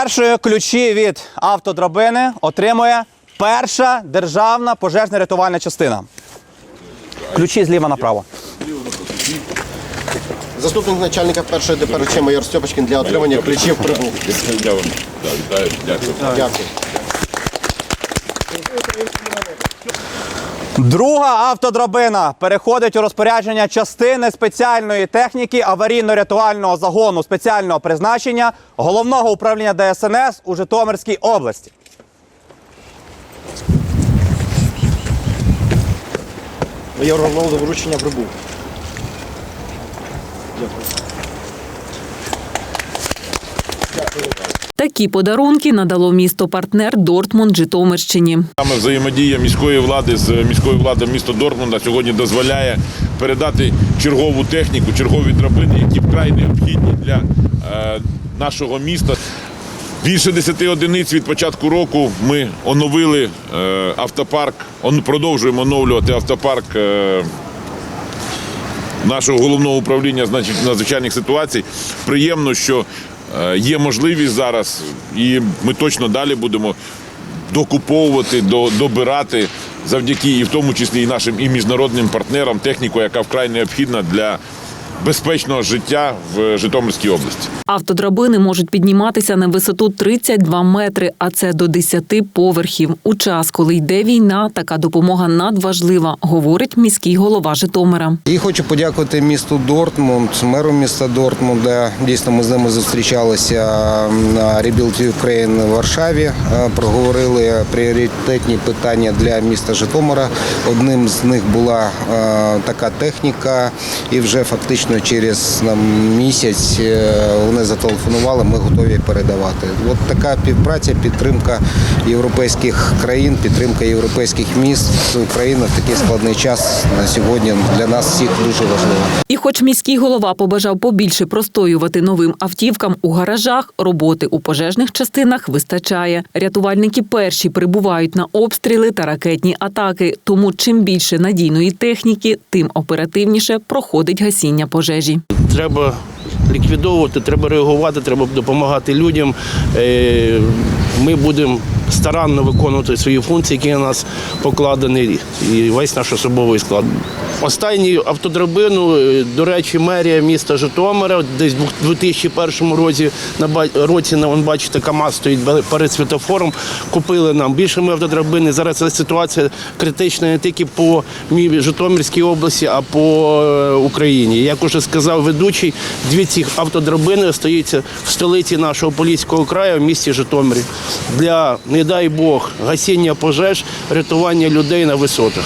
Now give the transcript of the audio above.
Першою ключі від автодрабини отримує перша державна пожежна рятувальна частина. Ключі зліва направо. Заступник начальника першої ДПРЧ майор Стьопочкін для отримання ключів прибув. Дякую. Друга автодрабина переходить у розпорядження частини спеціальної техніки аварійно-рятувального загону спеціального призначення головного управління ДСНС у Житомирській області. Майор Ронал до вручення прибув. Такі подарунки надало місто партнер Дортмунд Житомирщині. Саме взаємодія міської влади з міською владою міста Дортмунда сьогодні дозволяє передати чергову техніку, чергові драбини, які вкрай необхідні для е, нашого міста. Більше 10 одиниць від початку року ми оновили е, автопарк, продовжуємо оновлювати автопарк. Е, нашого головного управління значить, надзвичайних ситуацій. Приємно, що є можливість зараз, і ми точно далі будемо докуповувати, добирати завдяки і в тому числі і нашим і міжнародним партнерам техніку, яка вкрай необхідна для безпечного життя в Житомирській області. Автодрабини можуть підніматися на висоту 32 метри, а це до 10 поверхів. У час, коли йде війна, така допомога надважлива, говорить міський голова Житомира. І хочу подякувати місту Дортмунд, меру міста Дортмунда. Дійсно, ми з ними зустрічалися на Rebuild Ukraine в Варшаві. Е, Проговорили пріоритетні питання для міста Житомира. Одним з них була е, така техніка, і вже фактично через нам, місяць е, вони зателефонували. Ми готові передавати. От така співпраця, підтримка європейських країн, підтримка європейських міст. Україна в такий складний час на сьогодні для нас всіх дуже важлива. І хоч міський голова побажав побільше простоювати новим автівкам у гаражах, роботи у пожежних частинах вистачає. Рятувальники перші прибувають на обстріли та ракетні атаки. Тому чим більше надійної техніки, тим оперативніше проходить гасіння пожежі. треба ліквідовувати, треба реагувати, треба допомагати людям. Е, Ми будемо старанно виконувати свої функції, які на нас покладені, і весь наш особовий склад. Останню автодрабину, е, до речі, мерія міста Житомира десь в 2001 році на році на бачите, КАМАЗ стоїть перед світофором. Купили нам більше ми автодрабини. Зараз ця ситуація критична не тільки по Житомирській області, а по е, Україні. Як уже сказав ведучий, дві ці автодрабини стоїться в столиці нашого Поліського краю, в місті Житомирі, для, не дай Бог, гасіння пожеж, рятування людей на висотах.